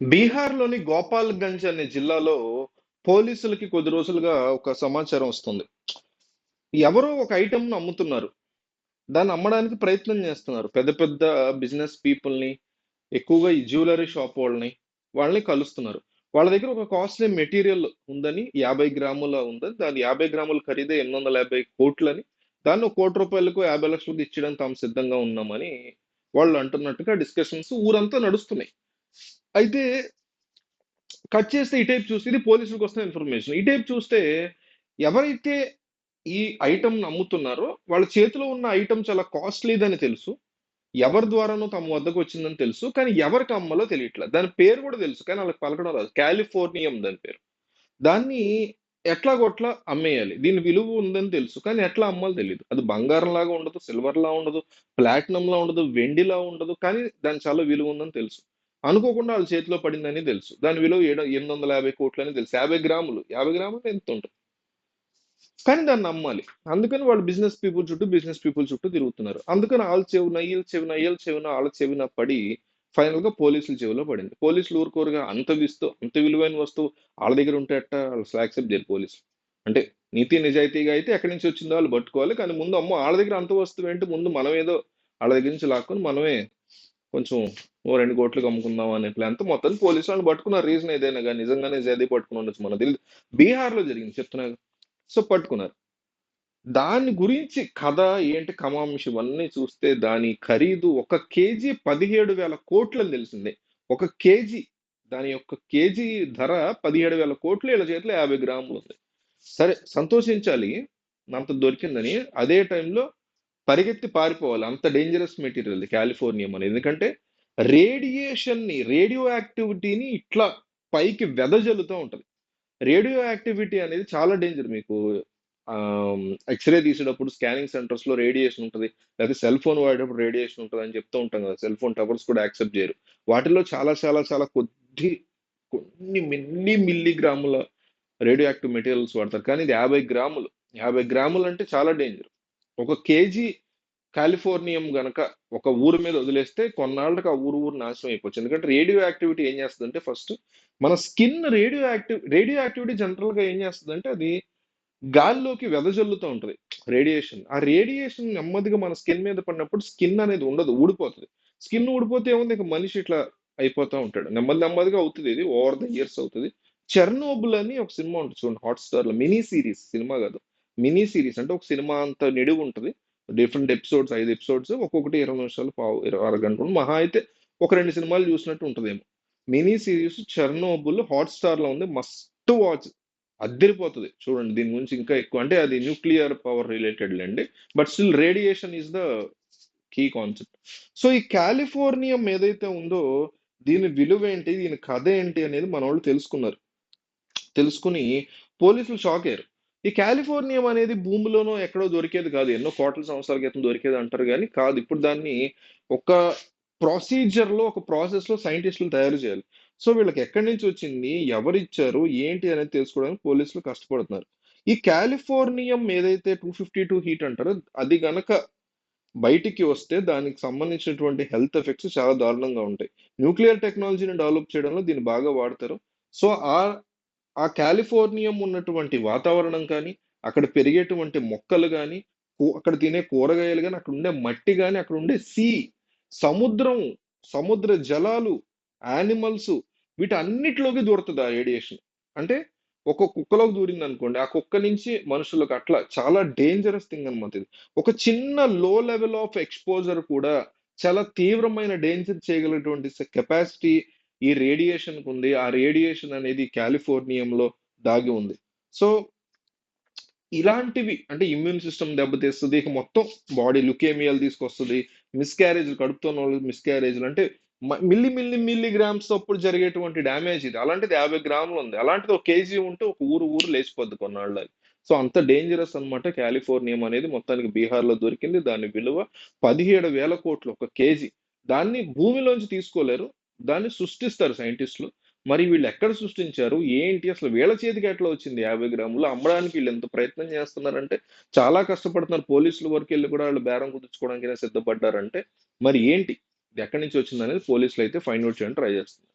బీహార్‌లోని గోపాల్‌గంజ్ అనే జిల్లాలో పోలీసులకి కొద్ది రోజులుగా ఒక సమాచారం వస్తుంది. ఎవరో ఒక ఐటెంను అమ్ముతున్నారు. దాన్ని అమ్మడానికి ప్రయత్నం చేస్తున్నారు. పెద్ద పెద్ద బిజినెస్ పీపుల్‌ని, ఎక్కువగా ఈ జ్యువెలరీ షాప్ వాళ్ళని, వాళ్ళని కలుస్తున్నారు. వాళ్ళ దగ్గర ఒక కాస్ట్‌లీ మెటీరియల్ ఉందని 50 గ్రాముల ఉందని, దాని 50 గ్రాముల ఖరీదే 850 కోట్లని, దాన్ని ఒక కోటి రూపాయలకు యాభై లక్షలకు ఇచ్చేయడానికి తాము సిద్ధంగా ఉన్నామని వాళ్ళు అంటున్నట్టుగా డిస్కషన్స్ ఊరంతా నడుస్తున్నాయి. అయితే కట్ చేస్తే టైప్ చూస్తే ఇది పోలీసులకు వస్తున్న ఇన్ఫర్మేషన్. ఈ టైప్ చూస్తే ఎవరైతే ఈ ఐటమ్ నమ్ముతున్నారో వాళ్ళ చేతిలో ఉన్న ఐటమ్ చాలా కాస్ట్‌లీదని తెలుసు. ఎవరి ద్వారానో తమ వద్దకు వచ్చిందని తెలుసు. కానీ ఎవరికి అమ్మాలో తెలియట్లేదు దాని పేరు కూడా తెలుసు. కానీ వాళ్ళకి పలకడం రాదు. కాలిఫోర్నియం దాని పేరు. దాన్ని ఎట్లాగొట్లా అమ్మేయాలి. దీని విలువ ఉందని తెలుసు. కానీ ఎట్లా అమ్మాలో తెలియదు అది బంగారం లాగా ఉండదు, సిల్వర్ లా ఉండదు, ప్లాటినంలా ఉండదు, వెండిలా ఉండదు. కానీ దాని చాలా విలువ ఉందని తెలుసు. అనుకోకుండా వాళ్ళ చేతిలో పడిందని తెలుసు. దాని విలువ ఏడు 850 కోట్లని తెలుసు. 50 గ్రాములు. 50 గ్రాములు ఎంత ఉంటుంది కానీ దాన్ని అమ్మాలి. అందుకని వాళ్ళు బిజినెస్ పీపుల్ చుట్టూ, బిజినెస్ పీపుల్ చుట్టూ తిరుగుతున్నారు. అందుకని వాళ్ళ చెవున, ఈళ్ళ చెవిన ఈళ్ళ చెవిన వాళ్ళ చెవిన పడి ఫైనల్‌గా పోలీసుల చెవిలో పడింది. పోలీసులు ఊరుకోరుగా అంత విస్తూ అంత విలువైన వస్తువు వాళ్ళ దగ్గర ఉంటే అట్ట వాళ్ళు యాక్సెప్ట్ చేయరు పోలీసులు. అంటే నీతి నిజాయితీగా అయితే ఎక్కడి నుంచి వచ్చిందో వాళ్ళు పట్టుకోవాలి. కానీ ముందు అమ్మ వాళ్ళ దగ్గర అంత వస్తువేంటి ముందు మనమేదో వాళ్ళ దగ్గర నుంచి లాక్కొని మనమే కొంచెం ఓ 2 కోట్లకి అమ్ముకుందాం అనే ప్లాన్‌తో మొత్తం పోలీసు వాళ్ళు పట్టుకున్నారు. రీజన్ ఏదైనా కానీ నిజంగానే జేది పట్టుకుని ఉండొచ్చు మనకు తెలీదు. బీహార్‌లో జరిగింది చెప్తున్నా సో పట్టుకున్నారు. దాని గురించి కథ ఏంటి కమామిషి ఇవన్నీ చూస్తే దాని ఖరీదు ఒక కేజీ 17,000 కోట్లని తెలిసింది. ఒక కేజీ దాని యొక్క కేజీ ధర 17,000 కోట్లు ఈళ్ళ చేతిలో యాభై గ్రాములు ఉంది సరే సంతోషించాలి. అంత దొరికిందని. అదే టైంలో పరిగెత్తి పారిపోవాలి. అంత డేంజరస్ మెటీరియల్ కాలిఫోర్నియం అనేది. ఎందుకంటే రేడియేషన్‌ని, రేడియో యాక్టివిటీని ఇట్లా పైకి వెదజల్లుతూ ఉంటుంది రేడియో యాక్టివిటీ అనేది చాలా డేంజర్ మీకు ఎక్స్‌రే తీసేటప్పుడు స్కానింగ్ సెంటర్స్‌లో రేడియేషన్ ఉంటుంది లేకపోతే సెల్ ఫోన్ వాడేటప్పుడు రేడియేషన్ ఉంటదని చెప్తూ ఉంటాం కదా! సెల్ ఫోన్ టవర్స్ కూడా యాక్సెప్ట్ చేయరు. వాటిలో చాలా చాలా చాలా కొద్ది కొన్ని మిన్ని మిల్లీ గ్రాముల రేడియో యాక్టివ్ మెటీరియల్స్ వాడతారు. కానీ ఇది 50 గ్రాములు. యాభై గ్రాములు అంటే చాలా డేంజర్. ఒక కేజీ కాలిఫోర్నియం గనక ఒక ఊరు మీద వదిలేస్తే కొన్నాళ్ళకి ఆ ఊరు ఊరు నాశనం అయిపోవచ్చు. ఎందుకంటే రేడియో యాక్టివిటీ ఏం చేస్తుందంటే ఫస్ట్ మన skin radio active radio activity జనరల్‌గా ఏం చేస్తుందంటే అది గాలిలోకి వెదజల్లుతూ ఉంటుంది రేడియేషన్. ఆ రేడియేషన్ నెమ్మదిగా మన స్కిన్ మీద పడినప్పుడు స్కిన్ అనేది ఉండదు. ఊడిపోతుంది స్కిన్ ఊడిపోతే ఏముంది ఇక మనిషి ఇట్లా అయిపోతూ ఉంటాడు. నెమ్మది నెమ్మదిగా అవుతుంది ఇది. ఓవర్ ద ఇయర్స్ అవుతుంది 'చెర్నోబుల్' అని ఒక సినిమా ఉంటుంది చూడండి హాట్‌స్టార్‌లో మినీ సిరీస్ సినిమా కాదు. మినీ సిరీస్ అంటే ఒక సినిమా అంత నిడివి ఉంటుంది డిఫరెంట్ ఎపిసోడ్స్ ఐదు ఎపిసోడ్స్ ఒక్కొక్కటి 20 నిమిషాలు, పావు ఇరవై అరగంట మహా అయితే ఒక రెండు సినిమాలు చూసినట్టు ఉంటుందేమో మినీ సిరీస్ 'చెర్నోబుల్' హాట్‌స్టార్‌లో ఉంది. Must watch. అద్దరిపోతుంది చూడండి దీని గురించి ఇంకా ఎక్కువ అంటే అది న్యూక్లియర్ పవర్ రిలేటెడ్ లేండి but still radiation is the key concept. So ఈ కాలిఫోర్నియం ఏదైతే ఉందో దీని విలువ ఏంటి దీని కథ ఏంటి? అనేది మన వాళ్ళు తెలుసుకున్నారు. తెలుసుకుని పోలీసులు షాక్ అయ్యారు. ఈ కాలిఫోర్నియం అనేది భూమిలోనో ఎక్కడో దొరికేది కాదు. ఎన్నో కోట్ల సంవత్సరాల క్రితం దొరికేది అంటారు కానీ కాదు. ఇప్పుడు దాన్ని ఒక ప్రొసీజర్‌లో ఒక ప్రాసెస్‌లో సైంటిస్టులు తయారు చేయాలి. సో వీళ్ళకి ఎక్కడి నుంచి వచ్చింది? ఎవరిచ్చారు? ఏంటి? అనేది తెలుసుకోవడానికి పోలీసులు కష్టపడుతున్నారు. ఈ కాలిఫోర్నియం ఏదైతే 252 హీట్ అంటారో అది గనక బయటికి వస్తే దానికి సంబంధించినటువంటి హెల్త్ ఎఫెక్ట్స్ చాలా దారుణంగా ఉంటాయి. న్యూక్లియర్ టెక్నాలజీని డెవలప్ చేయడంలో దీన్ని బాగా వాడతారు. సో ఆ ఆ కాలిఫోర్నియం ఉన్నటువంటి వాతావరణం కానీ, అక్కడ పెరిగేటువంటి మొక్కలు కానీ అక్కడ తినే కూరగాయలు కానీ అక్కడ ఉండే మట్టి కానీ అక్కడ ఉండే సీ సముద్రం, సముద్ర జలాలు, యానిమల్స్ వీటన్నిటిలోకి దూరుతుంది ఆ రేడియేషన్. అంటే ఒక కుక్కలోకి దూరిందనుకోండి. ఆ కుక్క నుంచి మనుషులకు అట్లా చాలా డేంజరస్ థింగ్ అనమాట ఇది. ఒక చిన్న లో లెవెల్ ఆఫ్ ఎక్స్‌పోజర్ కూడా చాలా తీవ్రమైన డేంజర్ చేయగలటువంటి కెపాసిటీ ఈ రేడియేషన్‌కుంది. ఆ రేడియేషన్ అనేది కాలిఫోర్నియంలో దాగి ఉంది. సో ఇలాంటివి అంటే ఇమ్యూన్ సిస్టమ్ దెబ్బతీస్తుంది ఇక మొత్తం బాడీ లుకేమియాలు తీసుకొస్తుంది మిస్‌క్యారేజ్‌లు కడుపుతో ఉన్నోళ్ళకి మిస్‌క్యారేజ్‌లు అంటే మిల్లి మిల్లి మిల్లీ గ్రామ్స్ అప్పుడు జరిగేటువంటి డ్యామేజ్ ఇది. అలాంటిది యాభై గ్రాములు ఉంది అలాంటిది ఒక కేజీ ఉంటే ఒక ఊరు ఊరు లేచిపోద్ది కొన్నాళ్ళకి. సో అంత డేంజరస్ అన్నమాట కాలిఫోర్నియం అనేది మొత్తానికి బీహార్‌లో దొరికింది. దాని విలువ 17,000 కోట్లు ఒక కేజీ. దాన్ని భూమిలోంచి తీసుకోలేరు. దాన్ని సృష్టిస్తారు సైంటిస్టులు. మరి వీళ్ళు ఎక్కడ సృష్టించారు? ఏంటి? అసలు వీళ్ళ చేతికి ఎట్లా వచ్చింది 50 గ్రాములు? అమ్మడానికి వీళ్ళు ఎంత ప్రయత్నం చేస్తున్నారంటే చాలా కష్టపడుతున్నారు. పోలీసుల వెళ్ళి కూడా వాళ్ళు బేరం కుదుర్చుకోవడానికి సిద్ధపడ్డారంటే మరి ఏంటి? ఎక్కడి నుంచి వచ్చిందనేది అయితే ఫైండ్ అవుట్ చేయడానికి ట్రై చేస్తున్నారు.